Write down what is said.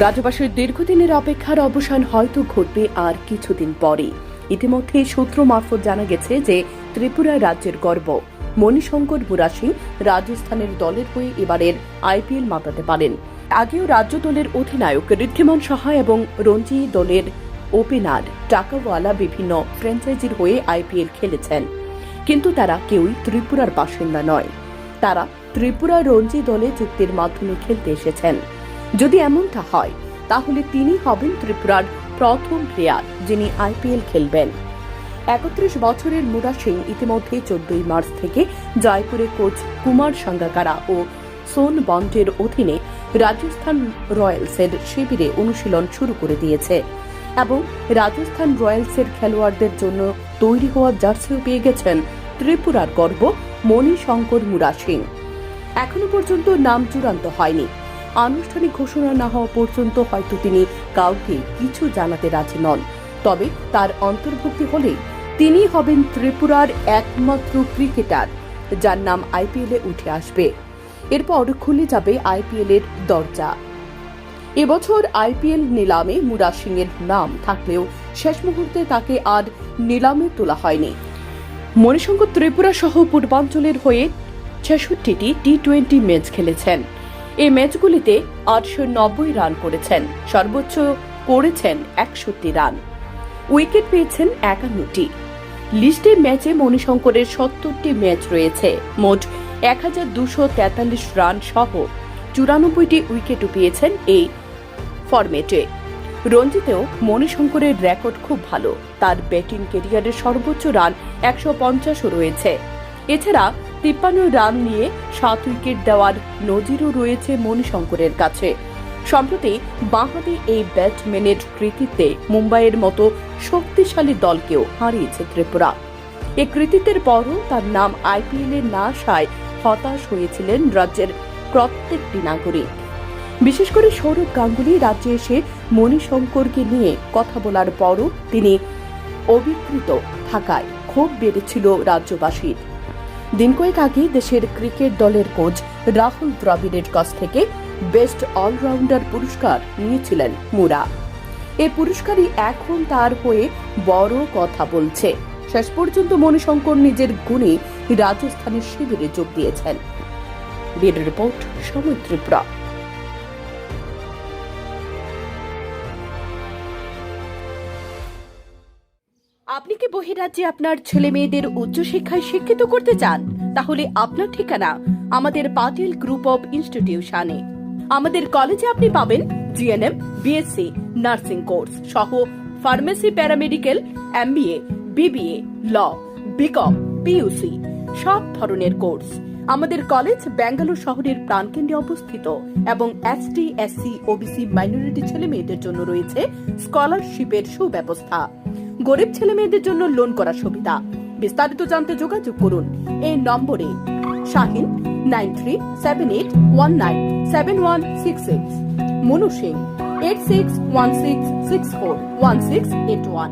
রাজ্যবাসীর দীর্ঘদিনের অপেক্ষার অবসান হয়তো ঘটবে আর কিছুদিন পরে। ইতিমধ্যে সূত্র মারফত জানা গেছে যে ত্রিপুরা রাজ্যের গর্ব। মণিশঙ্কর বুরাসি রাজস্থানের দলের হয়ে এবারের আইপিএল মাতাতে পারেন। আগেও রাজ্য দলের অধিনায়ক ঋদ্ধিমান সাহা এবং রঞ্জি দলের ওপেনার টাকাওয়ালা বিভিন্ন ফ্র্যাঞ্চাইজির হয়ে আইপিএল খেলেছেন। কিন্তু তারা কেউই ত্রিপুরার বাসিন্দা নয়। তারা ত্রিপুরা রঞ্জি দলে চুক্তির মাধ্যমে খেলতে এসেছেন। যদি এমনটা হয়, তাহলে তিনি হবেন ত্রিপুরার প্রথম প্লেয়ার যিনি আইপিএল খেলবেন। একত্রিশ বছরের মুরা সিং ইতিমধ্যে চোদ্দই মার্চ থেকে জয়পুরে কোচ কুমার সাঙ্গাকারা ও সোন বন্ডের অধীনে রাজস্থান রয়্যালসের শিবিরে অনুশীলন শুরু করে দিয়েছে এবং রাজস্থান রয়্যালসের খেলোয়াড়দের জন্য তৈরি হওয়া জার্সিও পেয়ে গেছেন ত্রিপুরার গর্ব মণিশঙ্কর মুরা সিং। এখনও পর্যন্ত নাম চূড়ান্ত হয়নি। আনুষ্ঠানিক ঘোষণা না হওয়া পর্যন্ত হয়তো তিনি কাউকে কিছু জানাতে রাজি নন। তবে তার অন্তর্ভুক্তি হলে তিনি হবেন ত্রিপুরার একমাত্র ক্রিকেটার, যার নাম আইপিএলে উঠে আসবে। এরপর খুলে যাবে আইপিএল এর দরজা। এবছর আইপিএল নিলামে মুরা সিং এর নাম থাকলেও শেষ মুহূর্তে তাকে আর নিলামে তোলা হয়নি। মণিশঙ্কর ত্রিপুরা সহ পূর্বাঞ্চলের হয়ে ছেষট্টিটি টি টোয়েন্টি ম্যাচ খেলেছেন। এই ম্যাচগুলিতে আটশো নব্বই রান করেছেন, সর্বোচ্চ করেছেন একষট্টি রান। উইকেট পেয়েছেন একান্নটি। লিস্টে ম্যাচে মণিশঙ্করের সত্তরটি ম্যাচ রয়েছে। মোট এক হাজার দুশো তেতাল্লিশ রান সহ চুরানব্বইটি উইকেটও পেয়েছেন এই ফরম্যাটে। রঞ্জিতেও মণিশঙ্করের রেকর্ড খুব ভালো। তার ব্যাটিং কেরিয়ারের সর্বোচ্চ রান একশো পঞ্চাশও রয়েছে। এছাড়া তিপ্পান্ন রান নিয়ে সাত উইকেট দেওয়ার নজিরও রয়েছে মণিশঙ্করের কাছে। সম্প্রতি বাঁহাতি এই ব্যাটম্যানের কৃতিত্বে মুম্বাইয়ের মতো শক্তিশালী দলকেও হারিয়েছে ত্রিপুরা। এ কৃতিত্বের পরও তার নাম আইপিএলে না আসায় হতাশ হয়েছিলেন রাজ্যের প্রত্যেকটি নাগরিক। বিশেষ করে সৌরভ গাঙ্গুলি রাজ্যে এসে মণিশঙ্করকে নিয়ে কথা বলার পরও তিনি অবিকৃত থাকায় ক্ষোভ বেড়েছিল রাজ্যবাসীর। দিন কয়েক আগে দেশের ক্রিকেট দলের কোচ রাহুল দ্রাবিড়ের কাছ থেকে বেস্ট অলরাউন্ডার পুরস্কার নিয়েছিলেন মুরা। এ পুরস্কারই এখন তার হয়ে বড় কথা বলছে। শেষ পর্যন্ত মণিশঙ্কর নিজের গুণে রাজস্থানের শিবিরে যোগ দিয়েছেন। রিপোর্ট সময় ত্রিপুরা। আপনি কি বহিরাজ্যে আপনার ছেলে মেয়েদের উচ্চশিক্ষায় শিক্ষিত করতে চান? তাহলে আপনার ঠিকানা আমাদের পাটিল গ্রুপ অফ ইনস্টিটিউশনে। আমাদের কলেজে আপনি পাবেন জিএনএম বিএসসি, নার্সিং কোর্স সহ pharmacy paramedical, MBA, BBA, law, BCom, PUC, সব ধরনের কোর্স। আমাদের কলেজ ব্যাঙ্গালোর শহরের প্রাণকেন্দ্রে অবস্থিত এবং এসটি এসসি, ওবিসি মাইনরিটি ছেলে মেয়েদের জন্য রয়েছে স্কলারশিপের সুব্যবস্থা। গরিব ছেলে মেয়েদের জন্য লোন করার সুবিধা। বিস্তারিত জানতে যোগাযোগ করুন। এই নম্বরে Shahin nine three seven eight one nine seven one six six Manu Singh eight six one six six four one six eight one.